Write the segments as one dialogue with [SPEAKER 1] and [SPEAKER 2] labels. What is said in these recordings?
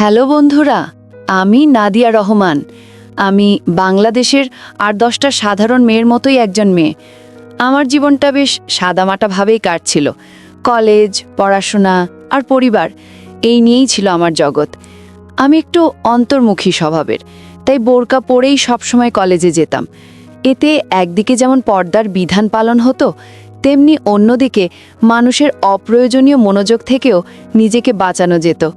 [SPEAKER 1] Hello বন্ধুরা, আমি নাদিয়া রহমান। আমি বাংলাদেশের আর দশটা সাধারণ মেয়ের মতোই একজন মেয়ে। আমার জীবনটা বেশ সাদামাটাভাবেই কাটছিল। কলেজ, পড়াশোনা আর পরিবার, এই নিয়েই ছিল আমার জগৎ। আমি একটু অন্তর্মুখী স্বভাবের, তাই বোরকা পরেই সবসময় কলেজে যেতাম। এতে একদিকে যেমন পর্দার বিধান পালন হতো, তেমনি অন্যদিকে মানুষের অপ্রয়োজনীয় মনোযোগ থেকেও নিজেকে বাঁচানো যেত।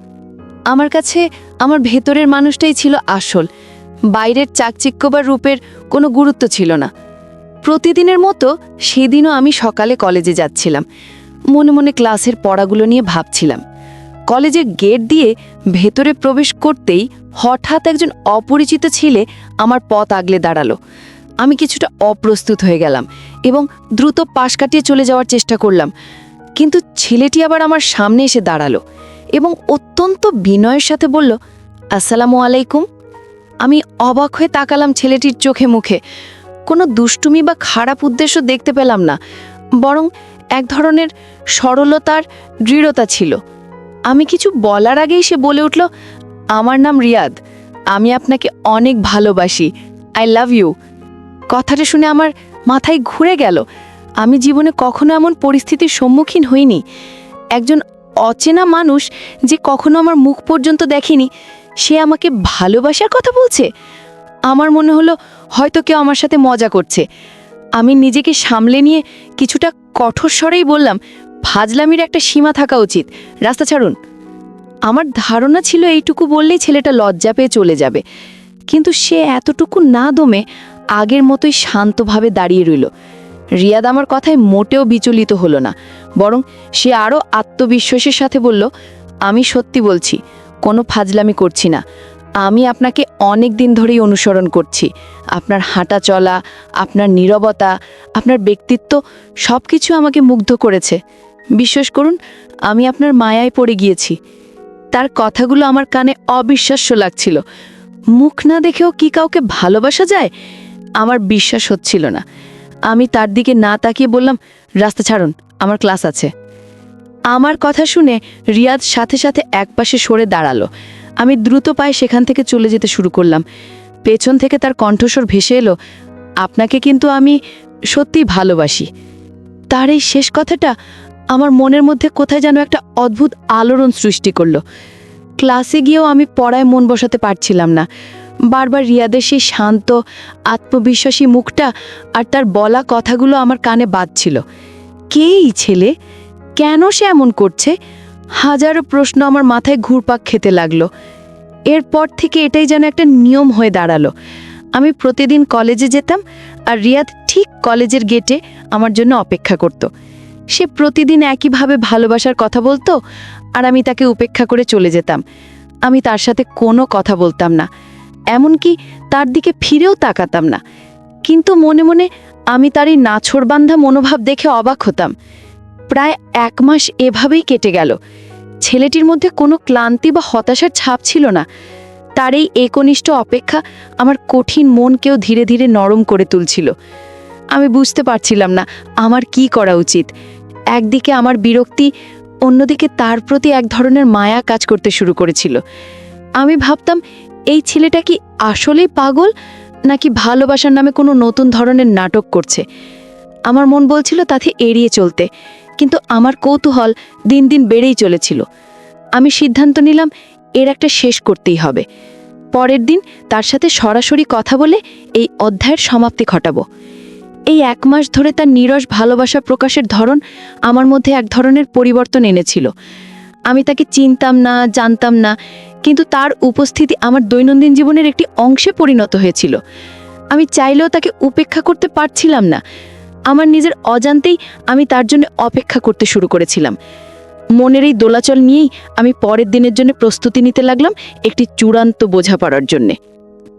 [SPEAKER 1] আমার কাছে আমার ভেতরের মানুষটাই ছিল আসল। বাইরের চাকচিক্য বা রূপের কোনো গুরুত্ব ছিল না। প্রতিদিনের মতো সেদিনও আমি সকালে কলেজে যাচ্ছিলাম। মনে মনে ক্লাসের পড়াগুলো নিয়ে ভাবছিলাম। কলেজের গেট দিয়ে ভেতরে প্রবেশ করতেই হঠাৎ একজন অপরিচিত ছেলে আমার পথ আগলে দাঁড়াল। আমি কিছুটা অপ্রস্তুত হয়ে গেলাম এবং দ্রুত পাশ কাটিয়ে চলে যাওয়ার চেষ্টা করলাম। কিন্তু ছেলেটি আবার আমার সামনে এসে দাঁড়াল। এবং অত্যন্ত বিনয়ের সাথে বলল, আসসালামু আলাইকুম। আমি অবাক হয়ে তাকালাম ছেলেটির চোখে মুখে। কোনো দুষ্টুমি বা খারাপ উদ্দেশ্য দেখতে পেলাম না, বরং এক ধরনের সরলতার দৃঢ়তা ছিল। আমি কিছু বলার আগেই সে বলে উঠল, আমার নাম রিয়াদ, আমি আপনাকে অনেক ভালোবাসি, আই লাভ ইউ। কথাটা শুনে আমার মাথায় ঘুরে গেল। আমি জীবনে কখনো এমন পরিস্থিতির সম্মুখীন হইনি। একজন অচেনা মানুষ যে কখনো আমার মুখ পর্যন্ত দেখেনি, সে আমাকে ভালোবাসার কথা বলছে? আমার মনে হলো হয়তো কেউ আমার সাথে মজা করছে। আমি নিজেকে সামলে নিয়ে কিছুটা কঠোর স্বরেই বললাম, ফাজলামির একটা সীমা থাকা উচিত। রাস্তা ছাড়ুন। আমার ধারণা ছিল এইটুকু বললেই ছেলেটা লজ্জা পেয়ে চলে যাবে। কিন্তু সে এতটুকু না দমে আগের মতোই শান্তভাবে দাঁড়িয়ে রইল। রিয়াদ আমার কথায় মোটেও বিচলিত হলো না, বরং সে আরও আত্মবিশ্বাসের সাথে বলল, আমি সত্যি বলছি, কোনো ফাজলামি করছি না। আমি আপনাকে অনেক দিন ধরেই অনুসরণ করছি। আপনার হাঁটা চলা, আপনার নীরবতা, আপনার ব্যক্তিত্ব সব কিছু আমাকে মুগ্ধ করেছে। বিশ্বাস করুন, আমি আপনার মায়ায় পড়ে গিয়েছি। তার কথাগুলো আমার কানে অবিশ্বাস্য লাগছিল। মুখ না দেখেও কি কাউকে ভালোবাসা যায়? আমার বিশ্বাস হচ্ছিল না। আমি তার দিকে না তাকিয়ে বললাম, রাস্তা ছাড়ুন, আমার ক্লাস আছে। আমার কথা শুনে রিয়াদ সাথে সাথে একপাশে সরে দাঁড়াল। আমি দ্রুত পায়ে সেখান থেকে চলে যেতে শুরু করলাম। পেছন থেকে তার কণ্ঠস্বর ভেসে এলো, আপনাকে কিন্তু আমি সত্যিই ভালোবাসি। তার এই শেষ কথাটা আমার মনের মধ্যে কোথায় যেন একটা অদ্ভুত আলোড়ন সৃষ্টি করল। ক্লাসে গিয়েও আমি পড়ায় মন বসাতে পারছিলাম না। বারবার রিয়াদের সেই শান্ত, আত্মবিশ্বাসী মুখটা আর তার বলা কথাগুলো আমার কানে বাজছিল। কে এই ছেলে? কেন সে এমন করছে? হাজারো প্রশ্ন আমার মাথায় ঘুরপাক খেতে লাগল। এরপর থেকে এটাই যেন একটা নিয়ম হয়ে দাঁড়াল। আমি প্রতিদিন কলেজে যেতাম আর রিয়াদ ঠিক কলেজের গেটে আমার জন্য অপেক্ষা করত। সে প্রতিদিন একইভাবে ভালোবাসার কথা বলতো আর আমি তাকে উপেক্ষা করে চলে যেতাম। আমি তার সাথে কোনো কথা বলতাম না। এমনকি তার দিকে ফিরেও তাকাতাম না। কিন্তু মনে মনে আমি তার এই নাছোড়বান্ধা মনোভাব দেখে অবাক হতাম। প্রায় এক মাস এভাবেই কেটে গেল। ছেলেটির মধ্যে কোনো ক্লান্তি বা হতাশার ছাপ ছিল না। তার এই একনিষ্ঠ অপেক্ষা আমার কঠিন মনকেও ধীরে ধীরে নরম করে তুলছিল। আমি বুঝতে পারছিলাম না, আমার কি করা উচিত? একদিকে আমার বিরক্তি, অন্যদিকে তার প্রতি এক ধরনের মায়া কাজ করতে শুরু করেছিল। আমি ভাবতাম এই ছেলেটা কি আসলেই পাগল, নাকি ভালোবাসার নামে কোনো নতুন ধরনের নাটক করছে? আমার মন বলছিল তাতে এড়িয়ে চলতে, কিন্তু আমার কৌতূহল দিন দিন বেড়েই চলেছিল। আমি সিদ্ধান্ত নিলাম, এর একটা শেষ করতেই হবে। পরের দিন তার সাথে সরাসরি কথা বলে এই অধ্যায়ের সমাপ্তি ঘটাবো। এই এক মাস ধরে তার নিরস ভালোবাসা প্রকাশের ধরন আমার মধ্যে এক ধরনের পরিবর্তন এনেছিল। আমি তাকে চিনতাম না, জানতাম না কিন্তু তার উপস্থিতি আমার দৈনন্দিন জীবনের একটি অংশে পরিণত হয়েছিল। আমি চাইলেও তাকে উপেক্ষা করতে পারছিলাম না। আমার নিজের অজান্তেই আমি তার জন্য অপেক্ষা করতে শুরু করেছিলাম। মনের এই দোলাচল নিয়েই আমি পরের দিনের জন্য প্রস্তুতি নিতে লাগলাম একটি চূড়ান্ত বোঝাপড়ার জন্যে।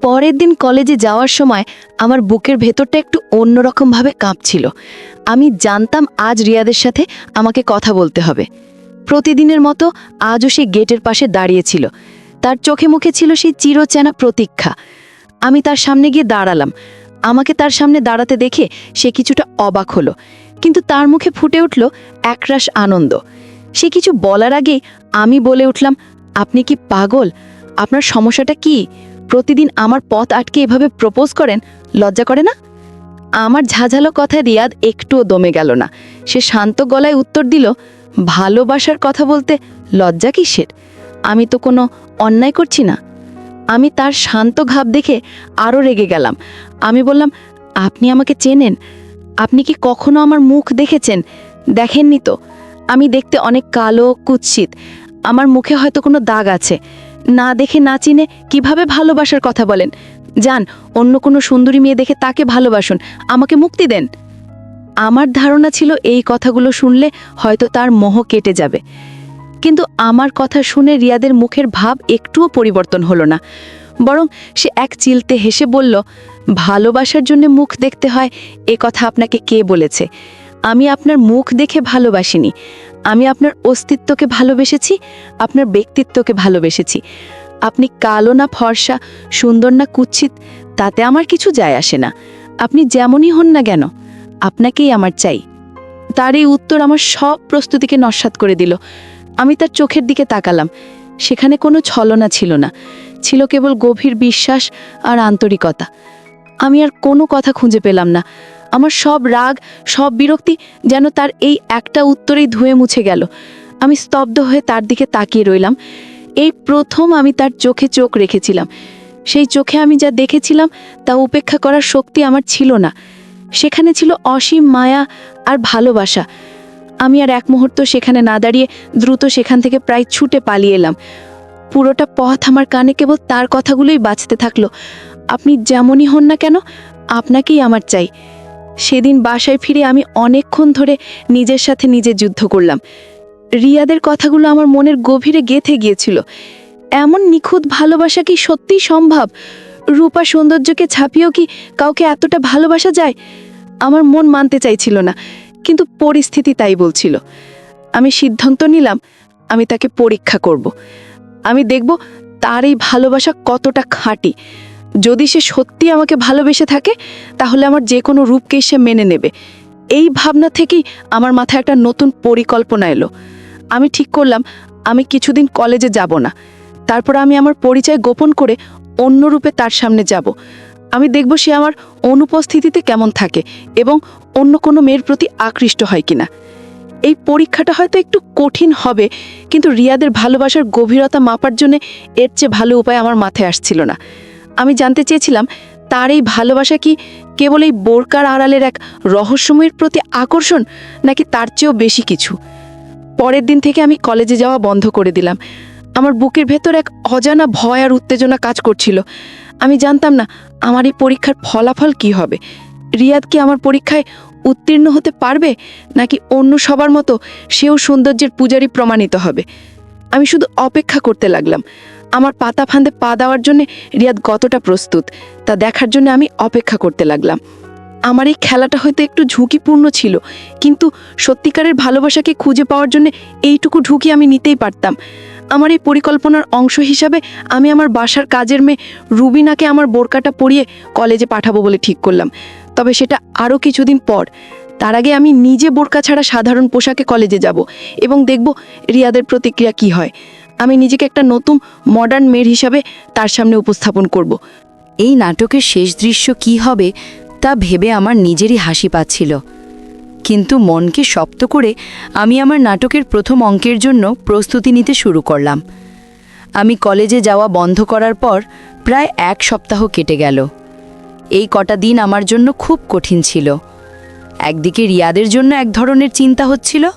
[SPEAKER 1] পরের দিন কলেজে যাওয়ার সময় আমার বুকের ভেতরটা একটু অন্যরকমভাবে কাঁপছিল। আমি জানতাম আজ রিয়াদের সাথে আমাকে কথা বলতে হবে। প্রতিদিনের মতো আজও সে গেটের পাশে দাঁড়িয়েছিল তার চোখে মুখে ছিল সেই চিরচেনা প্রতীক্ষা। আমি তার সামনে গিয়ে দাঁড়ালাম। আমাকে তার সামনে দাঁড়াতে দেখে সে কিছুটা অবাক হলো, কিন্তু তার মুখে ফুটে উঠল একরাশ আনন্দ। সে কিছু বলার আগে আমি বলে উঠলাম, আপনি কি পাগল? আপনার সমস্যাটা কি? প্রতিদিন আমার পথ আটকে এভাবে প্রপোজ করেন? লজ্জা করে না? আমার ঝাঝালো কথায় রিয়াদ একটুও দমে গেল না। সে শান্ত গলায় উত্তর দিল, ভালোবাসার কথা বলতে লজ্জা কিসের? আমি তো কোনো অন্যায় করছি না। আমি তার শান্ত ভাব দেখে আরও রেগে গেলাম। আমি বললাম, আপনি আমাকে চেনেন? আপনি কি কখনো আমার মুখ দেখেছেন? দেখেননি তো। আমি দেখতে অনেক কালো, কুৎসিত। আমার মুখে হয়তো কোনো দাগ আছে। না দেখে না চিনে কীভাবে ভালোবাসার কথা বলেন? যান, অন্য কোনো সুন্দরী মেয়ে দেখে তাকে ভালোবাসুন। আমাকে মুক্তি দেন। আমার ধারণা ছিল এই কথাগুলো শুনলে হয়তো তার মোহ কেটে যাবে। কিন্তু আমার কথা শুনে রিয়াদের মুখের ভাব একটুও পরিবর্তন হলো না। বরং সে এক চিলতে হেসে বলল, ভালোবাসার জন্য মুখ দেখতে হয়, এ কথা আপনাকে কে বলেছে? আমি আপনার মুখ দেখে ভালোবাসিনি। আমি আপনার অস্তিত্বকে ভালোবেসেছি, আপনার ব্যক্তিত্বকে ভালোবেসেছি। আপনি কালো না ফর্সা, সুন্দর না কুৎসিত তাতে আমার কিছু যায় আসে না। আপনি যেমনই হন না কেন, আপনাকেই আমার চাই। তার এই উত্তর আমার সব প্রস্তুতিকে নস্বাত করে দিল। আমি তার চোখের দিকে তাকালাম। সেখানে কোনো ছলনা ছিল না। ছিল কেবল গভীর বিশ্বাস আর আন্তরিকতা। আমি আর কোনো কথা খুঁজে পেলাম না। আমার সব রাগ, সব বিরক্তি যেন তার এই একটা উত্তরেই ধুয়ে মুছে গেল। আমি স্তব্ধ হয়ে তার দিকে তাকিয়ে রইলাম। এই প্রথম আমি তার চোখে চোখ রেখেছিলাম। সেই চোখে আমি যা দেখেছিলাম তা উপেক্ষা করার শক্তি আমার ছিল না। সেখানে ছিল অসীম মায়া আর ভালোবাসা। আমি আর এক মুহূর্ত সেখানে না দাঁড়িয়ে দ্রুত সেখান থেকে প্রায় ছুটে পালিয়ে এলাম। পুরোটা পথ আমার কানে কেবল তার কথাগুলোই বাঁচতে থাকল। আপনি যেমনই হন না কেন, আপনাকেই আমার চাই। সেদিন বাসায় ফিরে আমি অনেকক্ষণ ধরে নিজের সাথে নিজে যুদ্ধ করলাম। রিয়াদের কথাগুলো আমার মনের গভীরে গেথে গিয়েছিল। এমন নিখুঁত ভালোবাসা কি সত্যিই সম্ভব? রূপা সৌন্দর্যকে ছাপিয়েও কি কাউকে এতটা ভালোবাসা যায়? আমার মন মানতে চাইছিল না। কিন্তু পরিস্থিতি তাই বলছিল। আমি সিদ্ধান্ত নিলাম, আমি তাকে পরীক্ষা করব। আমি দেখব তার এই ভালোবাসা কতটা খাঁটি। যদি সে সত্যি আমাকে ভালোবেসে থাকে, তাহলে আমার যে কোনো রূপকেই সে মেনে নেবে। এই ভাবনা থেকেই আমার মাথায় একটা নতুন পরিকল্পনা এলো। আমি ঠিক করলাম, আমি কিছুদিন কলেজে যাব না। তারপর আমি আমার পরিচয় গোপন করে অন্য রূপে তার সামনে যাব। আমি দেখব সে আমার অনুপস্থিতিতে কেমন থাকে এবং অন্য কোনো মেয়ের প্রতি আকৃষ্ট হয় কিনা। এই পরীক্ষাটা হয়তো একটু কঠিন হবে, কিন্তু রিয়াদের ভালোবাসার গভীরতা মাপার জন্য এর চেয়ে ভালো উপায় আমার মাথায় আসছিল না। আমি জানতে চেয়েছিলাম, তার এই ভালোবাসা কি কেবল এই বোরকার আড়ালের এক রহস্যময়ের প্রতি আকর্ষণ, নাকি তার চেয়েও বেশি কিছু? পরের দিন থেকে আমি কলেজে যাওয়া বন্ধ করে দিলাম। আমার বুকের ভেতর এক অজানা ভয় আর উত্তেজনা কাজ করছিল। আমি জানতাম না আমার এই পরীক্ষার ফলাফল কি হবে। রিয়াদ কি আমার পরীক্ষায় উত্তীর্ণ হতে পারবে? নাকি অন্য সবার মতো সেও সৌন্দর্যের পূজারি প্রমাণিত হবে? আমি শুধু অপেক্ষা করতে লাগলাম। আমার পাতা ফান্দে পা দেওয়ার জন্য রিয়াদ কতটা প্রস্তুত, তা দেখার জন্য আমি অপেক্ষা করতে লাগলাম। আমার এই খেলাটা হয়তো একটু ঝুঁকিপূর্ণ ছিল, কিন্তু সত্যিকারের ভালোবাসাকে খুঁজে পাওয়ার জন্য এইটুকু ঝুঁকি আমি নিতেই পারতাম। আমার এই পরিকল্পনার অংশ হিসাবে আমি আমার বাসার কাজের মেয়ে রুবিনাকে আমার বোরকাটা পরিয়ে কলেজে পাঠাবো বলে ঠিক করলাম। তবে সেটা আরও কিছুদিন পর। তার আগে আমি নিজে বোরকা ছাড়া সাধারণ পোশাকে কলেজে যাব এবং দেখব রিয়াদের প্রতিক্রিয়া কি হয়। আমি নিজেকে একটা নতুন মডার্ন মেয়ের হিসাবে তার সামনে উপস্থাপন করব।
[SPEAKER 2] এই নাটকের শেষ দৃশ্য কি হবে তা ভেবে আমার নিজেরই হাসি পাচ্ছিল। কিন্তু মনকে শক্ত করে আমি আমার নাটকের প্রথম অঙ্কের জন্য প্রস্তুতি নিতে শুরু করলাম। আমি কলেজে যাওয়া বন্ধ করার পর প্রায় এক সপ্তাহ কেটে গেল। এই কটা দিন আমার জন্য খুব কঠিন ছিল। একদিকে রিয়াদের জন্য এক ধরনের চিন্তা হচ্ছিল,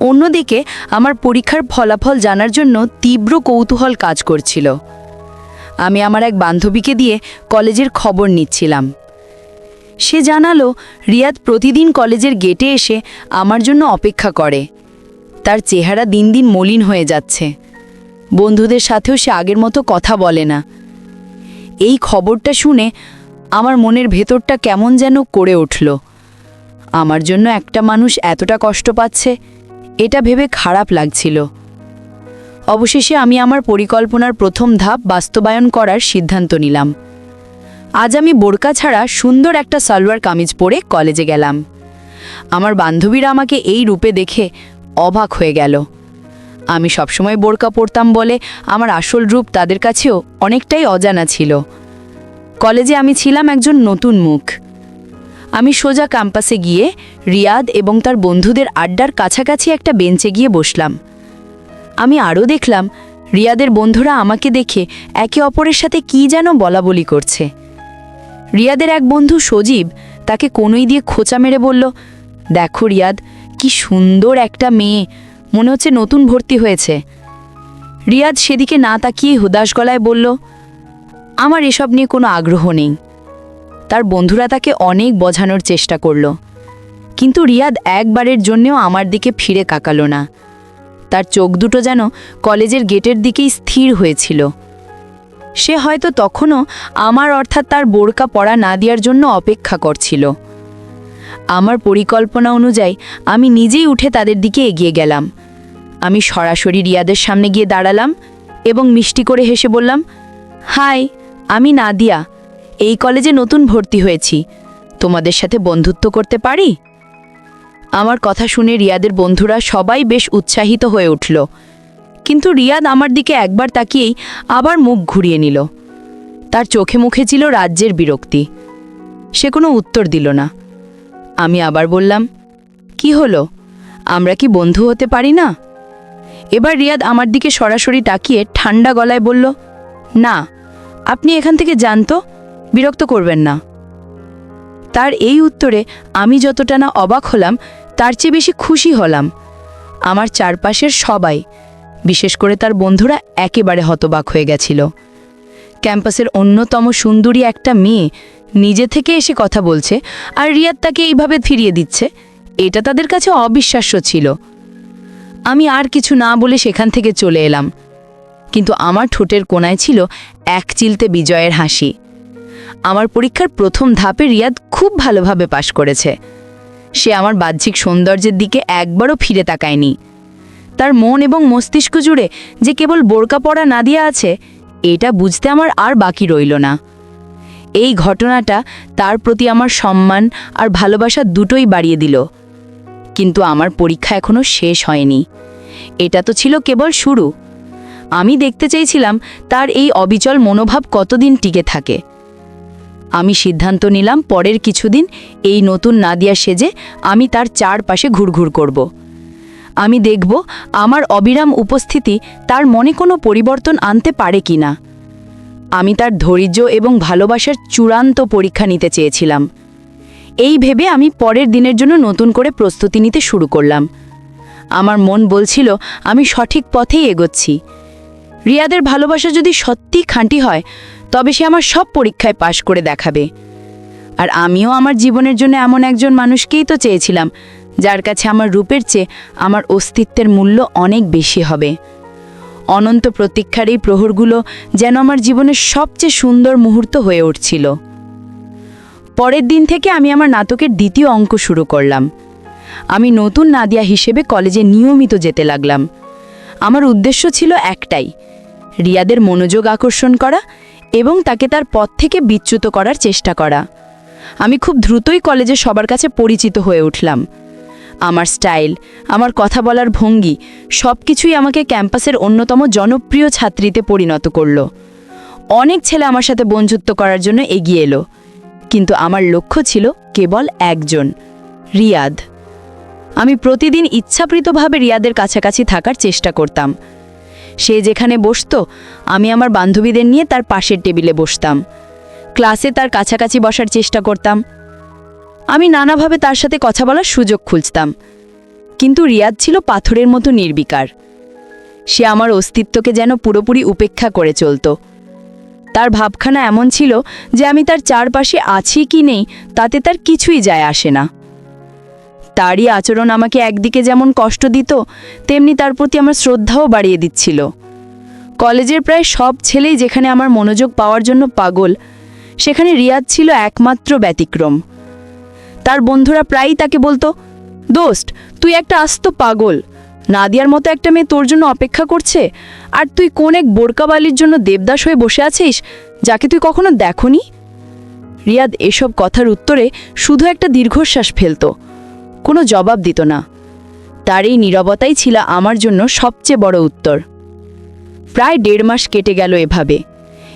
[SPEAKER 2] অন্যদিকে আমার পরীক্ষার ফলাফল জানার জন্য তীব্র কৌতূহল কাজ করছিল। আমি আমার এক বান্ধবীকে দিয়ে কলেজের খবর নিচ্ছিলাম। সে জানালো, রিয়াদ প্রতিদিন কলেজের গেটে এসে আমার জন্য অপেক্ষা করে। তার চেহারা দিন দিন মলিন হয়ে যাচ্ছে। বন্ধুদের সাথেও সে আগের মতো কথা বলে না। এই খবরটা শুনে আমার মনের ভেতরটা কেমন যেন করে উঠল। আমার জন্য একটা মানুষ এতটা কষ্ট পাচ্ছে, এটা ভেবে খারাপ লাগছিল। অবশেষে আমি আমার পরিকল্পনার প্রথম ধাপ বাস্তবায়ন করার সিদ্ধান্ত নিলাম। আজ আমি বোরকা ছাড়া সুন্দর একটা সালোয়ার কামিজ পরে কলেজে গেলাম। আমার বান্ধবীরা আমাকে এই রূপে দেখে অবাক হয়ে গেল। আমি সবসময় বোরকা পরতাম বলে আমার আসল রূপ তাদের কাছেও অনেকটাই অজানা ছিল। কলেজে আমি ছিলাম একজন নতুন মুখ। আমি সোজা ক্যাম্পাসে গিয়ে রিয়াদ এবং তার বন্ধুদের আড্ডার কাছাকাছি একটা বেঞ্চে গিয়ে বসলাম। আমি আরও দেখলাম, রিয়াদের বন্ধুরা আমাকে দেখে একে অপরের সাথে কী যেন বলাবলি করছে। রিয়াদের এক বন্ধু সজীব তাকে কোনোই দিয়ে খোঁচা মেরে বলল, দেখো রিয়াদ, কি সুন্দর একটা মেয়ে। মনে হচ্ছে নতুন ভর্তি হয়েছে। রিয়াদ সেদিকে না তাকিয়ে হুদাস গলায় বলল, আমার এসব নিয়ে কোনো আগ্রহ নেই। তার বন্ধুরা তাকে অনেক বোঝানোর চেষ্টা করল। কিন্তু রিয়াদ একবারের জন্যেও আমার দিকে ফিরে কাকালো না। তার চোখ দুটো যেন কলেজের গেটের দিকেই স্থির হয়েছিল। সে হয়তো তখনও আমার অর্থাৎ তার বোরকা পড়া না দেওয়ার জন্য অপেক্ষা করছিল। আমার পরিকল্পনা অনুযায়ী আমি নিজেই উঠে তাদের দিকে এগিয়ে গেলাম। আমি সরাসরি রিয়াদের সামনে গিয়ে দাঁড়ালাম এবং মিষ্টি করে হেসে বললাম, হাই, আমি নাদিয়া। এই কলেজে নতুন ভর্তি হয়েছি। তোমাদের সাথে বন্ধুত্ব করতে পারি? আমার কথা শুনে রিয়াদের বন্ধুরা সবাই বেশ উৎসাহিত হয়ে উঠল। কিন্তু রিয়াদ আমার দিকে একবার তাকিয়েই আবার মুখ ঘুরিয়ে নিল। তার চোখে মুখে ছিল রাজ্যের বিরক্তি। সে কোনো উত্তর দিল না। আমি আবার বললাম, কি হলো? আমরা কি বন্ধু হতে পারি না? এবার রিয়াদ আমার দিকে সরাসরি তাকিয়ে ঠান্ডা গলায় বলল, না, আপনি এখান থেকে জানতো বিরক্ত করবেন না। তার এই উত্তরে আমি যতটা না অবাক হলাম, তার চেয়ে বেশি খুশি হলাম। আমার চারপাশের সবাই বিশেষ করে তার বন্ধুরা একেবারে হতবাক হয়ে গেছিল। ক্যাম্পাসের অন্যতম সুন্দরী একটা মেয়ে নিজে থেকে এসে কথা বলছে আর রিয়াদ তাকে এইভাবে ফিরিয়ে দিচ্ছে, এটা তাদের কাছে অবিশ্বাস্য ছিল। আমি আর কিছু না বলে সেখান থেকে চলে এলাম। কিন্তু আমার ঠোঁটের কোনায় ছিল এক চিলতে বিজয়ের হাসি। আমার পরীক্ষার প্রথম ধাপে রিয়াদ খুব ভালোভাবে পাশ করেছে। সে আমার বাহ্যিক সৌন্দর্যের দিকে একবারও ফিরে তাকায়নি। তার মন এবং মস্তিষ্ক জুড়ে যে কেবল বোরকা পড়া না দিয়া আছে, এটা বুঝতে আমার আর বাকি রইল না। এই ঘটনাটা তার প্রতি আমার সম্মান আর ভালোবাসা দুটোই বাড়িয়ে দিল। কিন্তু আমার পরীক্ষা এখনও শেষ হয়নি। এটা তো ছিল কেবল শুরু। আমি দেখতে চেয়েছিলাম তার এই অবিচল মনোভাব কতদিন টিকে থাকে। আমি সিদ্ধান্ত নিলাম পরের কিছুদিন এই নতুন নাদিয়া সেজে আমি তার চারপাশে ঘুরঘুর করব। আমি দেখব আমার অবিরাম উপস্থিতি তার মনে কোনো পরিবর্তন আনতে পারে কি না। আমি তার ধৈর্য এবং ভালোবাসার চূড়ান্ত পরীক্ষা নিতে চেয়েছিলাম। এই ভেবে আমি পরের দিনের জন্য নতুন করে প্রস্তুতি নিতে শুরু করলাম। আমার মন বলছিল, আমি সঠিক পথেই এগোচ্ছি। রিয়াদের ভালোবাসা যদি সত্যি খাঁটি হয়, তবে সে আমার সব পরীক্ষায় পাশ করে দেখাবে। আর আমিও আমার জীবনের জন্য এমন একজন মানুষকেই তো চেয়েছিলাম যার কাছে আমার রূপের চেয়ে আমার অস্তিত্বের মূল্য অনেক বেশি হবে। অনন্ত প্রতীক্ষার এই প্রহরগুলো যেন আমার জীবনের সবচেয়ে সুন্দর মুহূর্ত হয়ে উঠছিল। পরের দিন থেকে আমি আমার নাটকের দ্বিতীয় অঙ্ক শুরু করলাম। আমি নতুন নাদিয়া হিসেবে কলেজে নিয়মিত যেতে লাগলাম। আমার উদ্দেশ্য ছিল একটাই, রিয়াদের মনোযোগ আকর্ষণ করা এবং তাকে তার পথ থেকে বিচ্যুত করার চেষ্টা করা। আমি খুব দ্রুতই কলেজে সবার কাছে পরিচিত হয়ে উঠলাম। আমার স্টাইল, আমার কথা বলার ভঙ্গি সব কিছুই আমাকে ক্যাম্পাসের অন্যতম জনপ্রিয় ছাত্রীতে পরিণত করল। অনেক ছেলে আমার সাথে বন্ধুত্ব করার জন্য এগিয়ে এলো, কিন্তু আমার লক্ষ্য ছিল কেবল একজন, রিয়াদ। আমি প্রতিদিন ইচ্ছাকৃতভাবে রিয়াদের কাছাকাছি থাকার চেষ্টা করতাম। সে যেখানে বসতো, আমি আমার বান্ধবীদের নিয়ে তার পাশের টেবিলে বসতাম। ক্লাসে তার কাছাকাছি বসার চেষ্টা করতাম। আমি নানাভাবে তার সাথে কথা বলার সুযোগ খুঁজতাম। কিন্তু রিয়াদ ছিল পাথরের মতো নির্বিকার। সে আমার অস্তিত্বকে যেন পুরোপুরি উপেক্ষা করে চলত। তার ভাবখানা এমন ছিল যে আমি তার চারপাশে আছি কি নেই, তাতে তার কিছুই যায় আসে না। তারই আচরণ আমাকে একদিকে যেমন কষ্ট দিত, তেমনি তার প্রতি আমার শ্রদ্ধাও বাড়িয়ে দিচ্ছিল। কলেজের প্রায় সব ছেলেই যেখানে আমার মনোযোগ পাওয়ার জন্য পাগল, সেখানে রিয়াদ ছিল একমাত্র ব্যতিক্রম। তার বন্ধুরা প্রায়ই তাকে বলতো, দোস্ত, তুই একটা আস্ত পাগল। নাদিয়ার মতো একটা মেয়ে তোর জন্য অপেক্ষা করছে। আর তুই কোন এক বোরকাবালির জন্য দেবদাস হয়ে বসে আছিস, যাকে তুই কখনো দেখনি? রিয়াদ এসব কথার উত্তরে শুধু একটা দীর্ঘশ্বাস ফেলত। কোনো জবাব দিত না। তার এই নীরবতাই ছিল আমার জন্য সবচেয়ে বড় উত্তর। প্রায় দেড় মাস কেটে গেল এভাবে।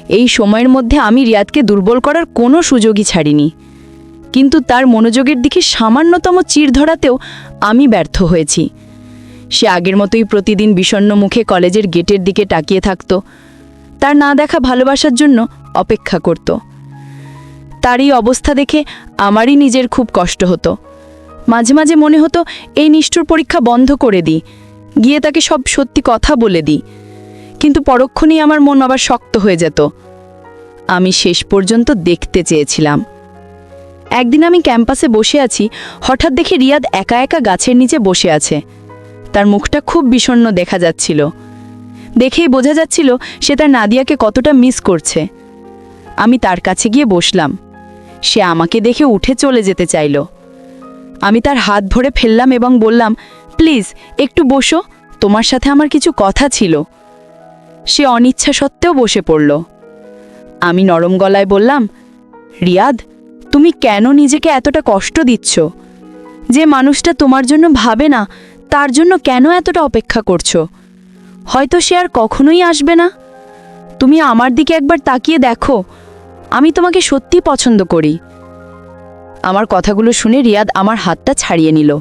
[SPEAKER 2] এই সময়ের মধ্যে আমি রিয়াদকে দুর্বল করার কোনো সুযোগই ছাড়িনি। কিন্তু তার মনোযোগের দিকে সামান্যতম চির ধরাতেও আমি ব্যর্থ হয়েছি। সে আগের মতোই প্রতিদিন বিষণ্ণ মুখে কলেজের গেটের দিকে তাকিয়ে থাকত। তার না দেখা ভালোবাসার জন্য অপেক্ষা করত। তার এই অবস্থা দেখে আমারই নিজের খুব কষ্ট হতো। মাঝে মাঝে মনে হতো, এই নিষ্ঠুর পরীক্ষা বন্ধ করে দিই। গিয়ে তাকে সব সত্যি কথা বলে দিই। কিন্তু পরক্ষণেই আমার মন আবার শক্ত হয়ে যেত। আমি শেষ পর্যন্ত দেখতে চেয়েছিলাম। একদিন আমি ক্যাম্পাসে বসে আছি, হঠাৎ দেখি রিয়াদ একা একা গাছের নিচে বসে আছে। তার মুখটা খুব বিষণ্ণ দেখা যাচ্ছিল। দেখেই বোঝা যাচ্ছিল সে তার নাদিয়াকে কতটা মিস করছে। আমি তার কাছে গিয়ে বসলাম। সে আমাকে দেখে উঠে চলে যেতে চাইল। আমি তার হাত ধরে ফেললাম এবং বললাম, প্লিজ, একটু বসো, তোমার সাথে আমার কিছু কথা ছিল। সে অনিচ্ছা সত্ত্বেও বসে পড়ল। আমি নরম গলায় বললাম, রিয়াদ তুমি কেন নিজেকে এতটা কষ্ট দিচ্ছ? যে মানুষটা তোমার জন্য ভাবে না, তার জন্য কেন এতটা অপেক্ষা করছ? হয়তো সে আর কখনোই আসবে না। তুমি আমার দিকে একবার তাকিয়ে দেখো। আমি তোমাকে সত্যি পছন্দ করি। আমার কথাগুলো শুনে রিয়াদ আমার হাতটা ছাড়িয়ে নিল।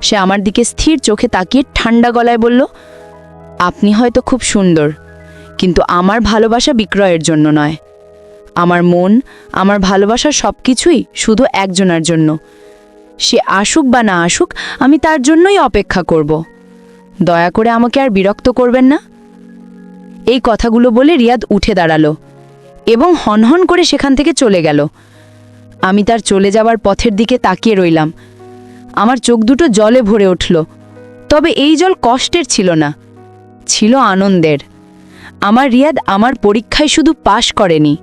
[SPEAKER 2] সে আমার দিকে স্থির চোখে তাকিয়ে ঠান্ডা গলায় বলল, আপনি হয়তো খুব সুন্দর, কিন্তু আমার ভালোবাসা বিক্রয়ের জন্য নয়। আমার মন, আমার ভালোবাসা সব কিছুই শুধু একজনের জন্য। সে আসুক বা না আসুক, আমি তার জন্যই অপেক্ষা করব। দয়া করে আমাকে আর বিরক্ত করবেন না। এই কথাগুলো বলে রিয়াদ উঠে দাঁড়াল এবং হনহন করে সেখান থেকে চলে গেল। আমি তার চলে যাওয়ার পথের দিকে তাকিয়ে রইলাম। আমার চোখ দুটো জলে ভরে উঠল। তবে এই জল কষ্টের ছিল না, ছিল আনন্দের। আমার রিয়াদ আমার পরীক্ষায় শুধু পাশ করেনি।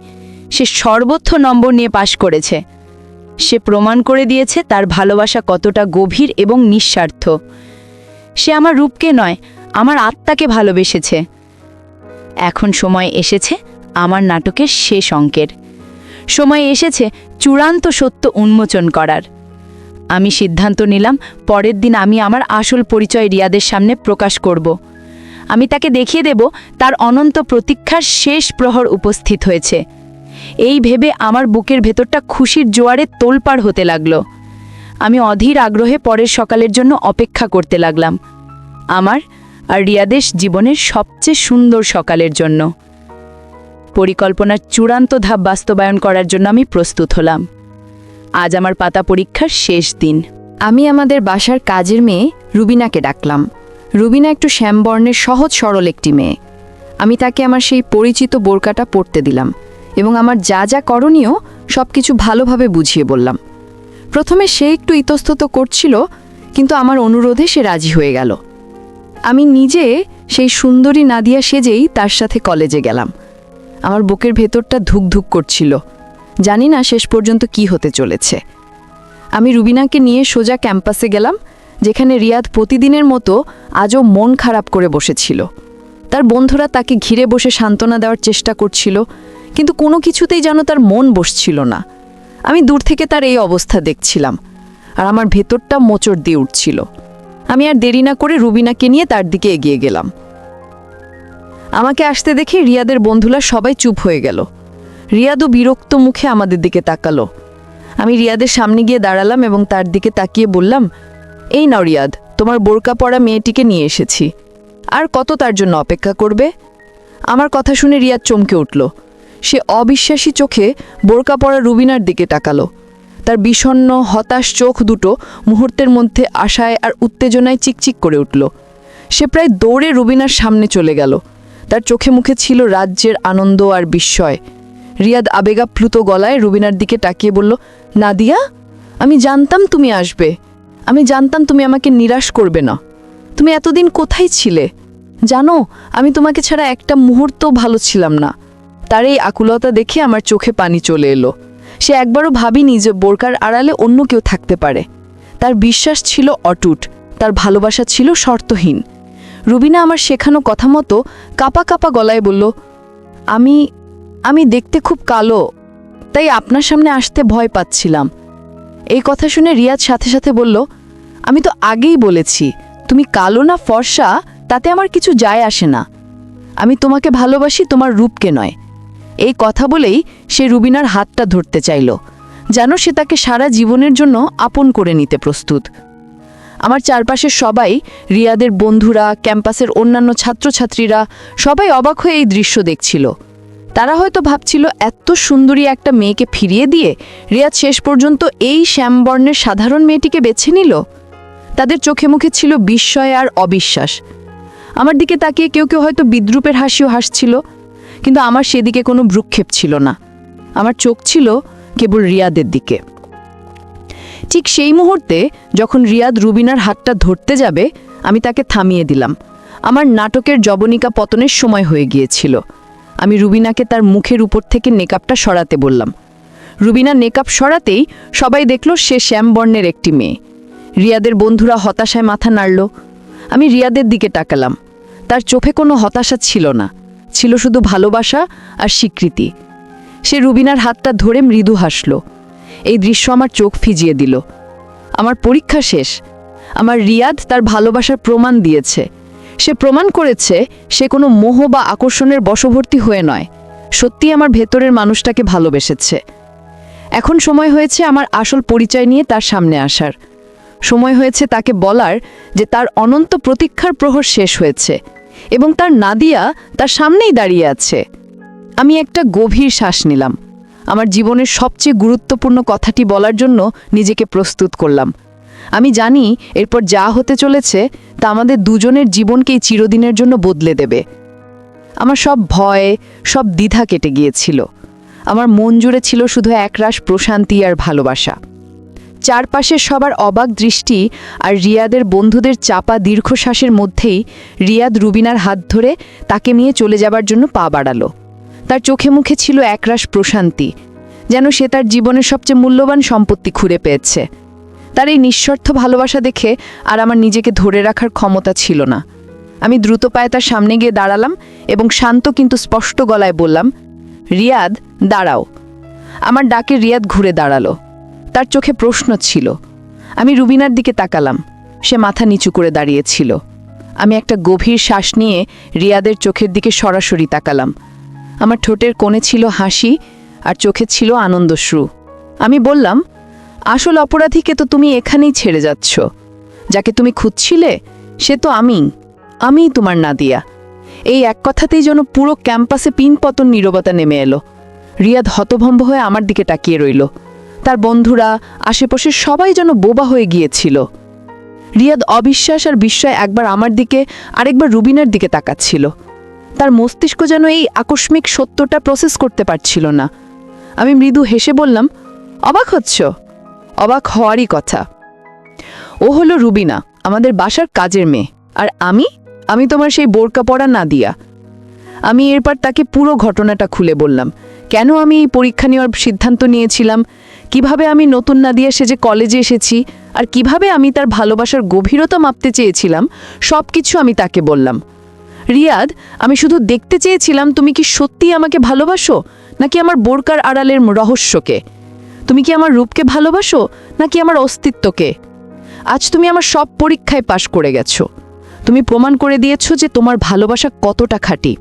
[SPEAKER 2] সে সর্বোচ্চ নম্বর নিয়ে পাশ করেছে। সে প্রমাণ করে দিয়েছে তার ভালোবাসা কতটা গভীর এবং নিঃস্বার্থ। সে আমার রূপকে নয়, আমার আত্মাকে ভালোবেসেছে। এখন সময় এসেছে আমার নাটকের শেষ অঙ্কের। সময় এসেছে চূড়ান্ত সত্য উন্মোচন করার। আমি সিদ্ধান্ত নিলাম, পরের দিন আমি আমার আসল পরিচয় রিয়াদের সামনে প্রকাশ করব। আমি তাকে দেখিয়ে দেব, তার অনন্ত প্রতীক্ষার শেষ প্রহর উপস্থিত হয়েছে। এই ভেবে আমার বুকের ভেতরটা খুশির জোয়ারে তোলপাড় হতে লাগল। আমি অধীর আগ্রহে পরের সকালের জন্য অপেক্ষা করতে লাগলাম। আমার আর রিয়াদেশ জীবনের সবচেয়ে সুন্দর সকালের জন্য। পরিকল্পনার চূড়ান্ত ধাপ বাস্তবায়ন করার জন্য আমি প্রস্তুত হলাম। আজ আমার পাতা পরীক্ষার শেষ দিন।
[SPEAKER 1] আমি আমাদের বাসার কাজের মেয়ে রুবিনাকে ডাকলাম। রুবিনা একটু শ্যামবর্ণের সহজ সরল একটি মেয়ে। আমি তাকে আমার সেই পরিচিত বোরকাটা পরতে দিলাম। এবং আমার যা যা করণীয় সব কিছু ভালোভাবে বুঝিয়ে বললাম। প্রথমে সে একটু ইতস্তত করছিল, কিন্তু আমার অনুরোধে সে রাজি হয়ে গেল। আমি নিজে সেই সুন্দরী নাদিয়া সেজেই তার সাথে কলেজে গেলাম। আমার বুকের ভেতরটা ধুকধুক করছিল। জানি না শেষ পর্যন্ত কি হতে চলেছে। আমি রুবিনাকে নিয়ে সোজা ক্যাম্পাসে গেলাম, যেখানে রিয়াদ প্রতিদিনের মতো আজও মন খারাপ করে বসেছিল। তার বন্ধুরা তাকে ঘিরে বসে সান্ত্বনা দেওয়ার চেষ্টা করছিল কিন্তু কোনো কিছুতেই যেন তার মন বসছিল না। আমি দূর থেকে তার এই অবস্থা দেখছিলাম, আর আমার ভেতরটা মোচড় দিয়ে উঠছিল। আমি আর দেরি না করে রুবিনাকে নিয়ে তার দিকে এগিয়ে গেলাম। আমাকে আসতে দেখে রিয়াদের বন্ধুরা সবাই চুপ হয়ে গেল। রিয়াদও বিরক্ত মুখে আমাদের দিকে তাকালো। আমি রিয়াদের সামনে গিয়ে দাঁড়ালাম এবং তার দিকে তাকিয়ে বললাম, এই নাও রিয়াদ, তোমার বোরকা পরা মেয়েটিকে নিয়ে এসেছি। আর কত তার জন্য অপেক্ষা করবে? আমার কথা শুনে রিয়াদ চমকে উঠল। সে অবিশ্বাসী চোখে বোরকা পরা রুবিনার দিকে তাকালো। তার বিষণ্ণ, হতাশ চোখ দুটো মুহূর্তের মধ্যে আশায় আর উত্তেজনায় চিকচিক করে উঠল। সে প্রায় দৌড়ে রুবিনার সামনে চলে গেল। তার চোখে মুখে ছিল রাজ্যের আনন্দ আর বিস্ময়। রিয়াদ আবেগাপ্লুত গলায় রুবিনার দিকে তাকিয়ে বলল, নাদিয়া, আমি জানতাম তুমি আসবে। আমি জানতাম তুমি আমাকে নিরাশ করবে না। তুমি এতদিন কোথায় ছিলে? জানো, আমি তোমাকে ছাড়া একটা মুহূর্ত ভালো ছিলাম না। তার এই আকুলতা দেখে আমার চোখে পানি চলে এলো। সে একবারও ভাবিনি যে বোরকার আড়ালে অন্য কেউ থাকতে পারে। তার বিশ্বাস ছিল অটুট, তার ভালোবাসা ছিল শর্তহীন। রুবিনা আমার শেখানো কথা মতো কাপা কাপা গলায় বলল, আমি আমি দেখতে খুব কালো, তাই আপনার সামনে আসতে ভয় পাচ্ছিলাম। এই কথা শুনে রিয়াদ সাথে সাথে বলল, আমি তো আগেই বলেছি, তুমি কালো না ফর্সা, তাতে আমার কিছু যায় আসে না। আমি তোমাকে ভালোবাসি, তোমার রূপকে নয়। এই কথা বলেই সে রুবিনার হাতটা ধরতে চাইল, যেন সে তাকে সারা জীবনের জন্য আপন করে নিতে প্রস্তুত। আমার চারপাশের সবাই, রিয়াদের বন্ধুরা, ক্যাম্পাসের অন্যান্য ছাত্রছাত্রীরা, সবাই অবাক হয়ে এই দৃশ্য দেখছিল। তারা হয়তো ভাবছিল, এত সুন্দরী একটা মেয়েকে ফিরিয়ে দিয়ে রিয়াদ শেষ পর্যন্ত এই শ্যামবর্ণের সাধারণ মেয়েটিকে বেছে নিল? তাদের চোখে মুখে ছিল বিস্ময় আর অবিশ্বাস। আমার দিকে তাকিয়ে কেউ কেউ হয়তো বিদ্রুপের হাসিও হাসছিল কিন্তু আমার সেদিকে কোনো ভ্রুক্ষেপ ছিল না। আমার চোখ ছিল কেবল রিয়াদের দিকে। ঠিক সেই মুহূর্তে যখন রিয়াদ রুবিনার হাতটা ধরতে যাবে, আমি তাকে থামিয়ে দিলাম। আমার নাটকের জবনিকা পতনের সময় হয়ে গিয়েছিল। আমি রুবিনাকে তার মুখের উপর থেকে নেকাপটা সরাতে বললাম। রুবিনা নেকাপ সরাতেই সবাই দেখল সে শ্যামবর্ণের একটি মেয়ে। রিয়াদের বন্ধুরা হতাশায় মাথা নাড়ল। আমি রিয়াদের দিকে তাকালাম। তার চোখে কোনো হতাশা ছিল না। ছিল শুধু ভালোবাসা আর স্বীকৃতি। সে রুবিনার হাতটা ধরে মৃদু হাসল। এই দৃশ্য আমার চোখ ফিজিয়ে দিল। আমার পরীক্ষা শেষ। আমার রিয়াদ তার ভালোবাসার প্রমাণ দিয়েছে। সে প্রমাণ করেছে সে কোনো মোহ বা আকর্ষণের বশবর্তী হয়ে নয়। সত্যি আমার ভেতরের মানুষটাকে ভালোবেসেছে। এখন সময় হয়েছে আমার আসল পরিচয় নিয়ে তার সামনে আসার। সময় হয়েছে তাকে বলার যে তার অনন্ত প্রতীক্ষার প্রহর শেষ হয়েছে। এবং তার নাদিয়া তার সামনেই দাঁড়িয়ে আছে। আমি একটা গভীর শ্বাস নিলাম। আমার জীবনের সবচেয়ে গুরুত্বপূর্ণ কথাটি বলার জন্য নিজেকে প্রস্তুত করলাম। আমি জানি এরপর যা হতে চলেছে তা আমাদের দুজনের জীবনকেই চিরদিনের জন্য বদলে দেবে। আমার সব ভয়, সব দ্বিধা কেটে গিয়েছিল। আমার মন জুড়ে ছিল শুধু একরাশ প্রশান্তি আর ভালোবাসা। চারপাশের সবার অবাক দৃষ্টি আর রিয়াদের বন্ধুদের চাপা দীর্ঘশ্বাসের মধ্যেই রিয়াদ রুবিনার হাত ধরে তাকে নিয়ে চলে যাবার জন্য পা বাড়ালো। তার চোখে মুখে ছিল একরাশ প্রশান্তি, যেন সে তার জীবনের সবচেয়ে মূল্যবান সম্পত্তি খুঁড়ে পেয়েছে। তার এই নিঃস্বার্থ ভালোবাসা দেখে আর আমার নিজেকে ধরে রাখার ক্ষমতা ছিল না। আমি দ্রুত পায়ে তার সামনে গিয়ে দাঁড়ালাম এবং শান্ত কিন্তু স্পষ্ট গলায় বললাম, রিয়াদ, দাঁড়াও। আমার ডাকে রিয়াদ ঘুরে দাঁড়াল। তার চোখে প্রশ্ন ছিল। আমি রুবিনার দিকে তাকালাম। সে মাথা নিচু করে দাঁড়িয়েছিল। আমি একটা গভীর শ্বাস নিয়ে রিয়াদের চোখের দিকে সরাসরি তাকালাম। আমার ঠোঁটের কোণে ছিল হাসি আর চোখে ছিল আনন্দশ্রু। আমি বললাম, আসল অপরাধীকে তো তুমি এখানেই ছেড়ে যাচ্ছ। যাকে তুমি খুঁজছিলে, সে তো আমি। আমিই তোমার নাদিয়া। এই এক কথাতেই যেন পুরো ক্যাম্পাসে পিনপতন নীরবতা নেমে এলো। রিয়াদ হতভম্ব হয়ে আমার দিকে তাকিয়ে রইল। তার বন্ধুরা, আশেপাশের সবাই যেন বোবা হয়ে গিয়েছিল। রিয়াদ অবিশ্বাস আর বিস্ময় একবার আমার দিকে, আরেকবার রুবিনার দিকে তাকাচ্ছিল। তার মস্তিষ্ক যেন এই আকস্মিক সত্যটা প্রসেস করতে পারছিল না। আমি মৃদু হেসে বললাম, অবাক হচ্ছ? অবাক হওয়ারই কথা। ও হলো রুবিনা, আমাদের বাসার কাজের মেয়ে। আর আমি? আমি তোমার সেই বোরকা পড়া না দিয়া আমি এরপর তাকে পুরো ঘটনাটা খুলে বললাম, কেন আমি এই পরীক্ষা নেওয়ার সিদ্ধান্ত নিয়েছিলাম? কীভাবে আমি নতুন না দিয়ে সেজে কলেজে এসেছি আর কীভাবে আমি তার ভালোবাসার গভীরতা মাপতে চেয়েছিলাম সব কিছু আমি তাকে বললাম। রিয়াদ, আমি শুধু দেখতে চেয়েছিলাম তুমি কি সত্যি আমাকে ভালোবাসো, নাকি আমার বোরকার আড়ালের রহস্যকে? তুমি কি আমার রূপকে ভালোবাসো, নাকি আমার অস্তিত্বকে? আজ তুমি আমার সব পরীক্ষায় পাশ করে গেছো। তুমি প্রমাণ করে দিয়েছ যে তোমার ভালোবাসা কতটা খাঁটি।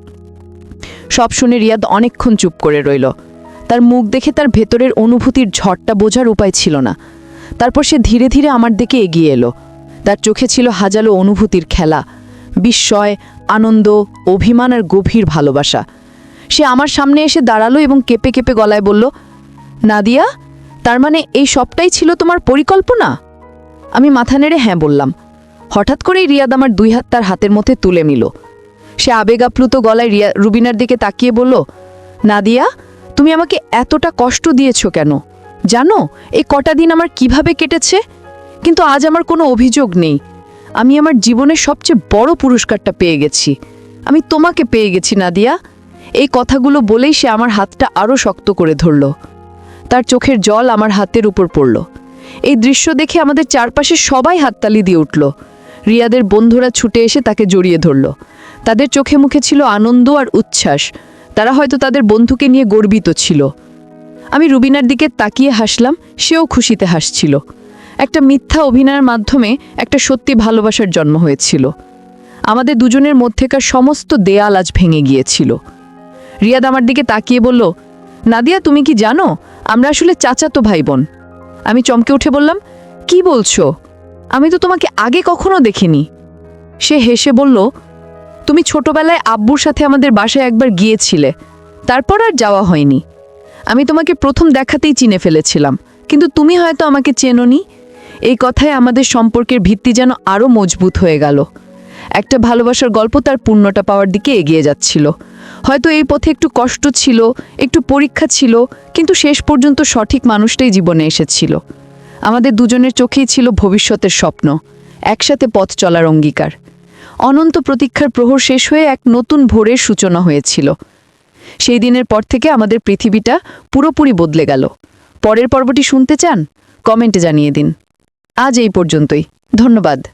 [SPEAKER 1] সব শুনে রিয়াদ অনেকক্ষণ চুপ করে রইল। তার মুখ দেখে তার ভেতরের অনুভূতির ঝড়টা বোঝার উপায় ছিল না। তারপর সে ধীরে ধীরে আমার দিকে এগিয়ে এলো। তার চোখে ছিল হাজালো অনুভূতির খেলা, বিস্ময়, আনন্দ, অভিমান আর গভীর ভালোবাসা। সে আমার সামনে এসে দাঁড়াল এবং কেঁপে কেঁপে গলায় বলল, নাদিয়া, তার মানে এই সবটাই ছিল তোমার পরিকল্পনা? আমি মাথা নেড়ে হ্যাঁ বললাম। হঠাৎ করেই রিয়াদ আমার দুই হাত তার হাতের মধ্যে তুলে নিল। সে আবেগাপ্লুত গলায় রিয়া, রুবিনার দিকে তাকিয়ে বলল, নাদিয়া তুমি আমাকে এতটা কষ্ট দিয়েছ কেন? জানো, এই কটা দিন আমার কীভাবে কেটেছে? কিন্তু আজ আমার কোনো অভিযোগ নেই। আমি আমার জীবনের সবচেয়ে বড় পুরস্কারটা পেয়ে গেছি। আমি তোমাকে পেয়ে গেছি, নাদিয়া। এই কথাগুলো বলেই সে আমার হাতটা আরও শক্ত করে ধরল। তার চোখের জল আমার হাতের উপর পড়ল। এই দৃশ্য দেখে আমাদের চারপাশে সবাই হাততালি দিয়ে উঠল। রিয়াদের বন্ধুরা ছুটে এসে তাকে জড়িয়ে ধরল। তাদের চোখে মুখে ছিল আনন্দ আর উচ্ছ্বাস। তারা হয়তো তাদের বন্ধুকে নিয়ে গর্বিত ছিল। আমি রুবিনার দিকে তাকিয়ে হাসলাম, সেও খুশিতে হাসছিল।
[SPEAKER 3] একটা মিথ্যা অভিনয়ের মাধ্যমে একটা সত্যি ভালোবাসার জন্ম হয়েছিল। আমাদের দুজনের মধ্যেকার সমস্ত দেয়াল আজ ভেঙে গিয়েছিল। রিয়াদ আমার দিকে তাকিয়ে বলল, নাদিয়া, তুমি কি জানো? আমরা আসলে চাচাতো ভাই বোন আমি চমকে উঠে বললাম, কি বলছো? আমি তো তোমাকে আগে কখনো দেখিনি। সে হেসে বলল তুমি ছোটবেলায় আব্বুর সাথে আমাদের বাসায় একবার গিয়েছিলে। তারপর আর যাওয়া হয়নি। আমি তোমাকে প্রথম দেখাতেই চিনে ফেলেছিলাম, কিন্তু তুমি হয়তো আমাকে চেনোনি। এই কথায় আমাদের সম্পর্কের ভিত্তি যেন আরও মজবুত হয়ে গেল। একটা ভালোবাসার গল্প তার পূর্ণটা পাওয়ার দিকে এগিয়ে যাচ্ছিল। হয়তো এই পথে একটু কষ্ট ছিল, একটু পরীক্ষা ছিল, কিন্তু শেষ পর্যন্ত সঠিক মানুষটাই জীবনে এসেছিল। আমাদের দুজনের চোখেই ছিল ভবিষ্যতের স্বপ্ন, একসাথে পথ চলার অঙ্গীকার। অনন্ত প্রতীক্ষার প্রহর শেষ হয়ে এক নতুন ভোরের সূচনা হয়েছিল। সেই দিনের পর থেকে আমাদের পৃথিবীটা পুরোপুরি বদলে গেল। পরের পর্বটি শুনতে চান? কমেন্টে জানিয়ে দিন। আজ এই পর্যন্তই। ধন্যবাদ।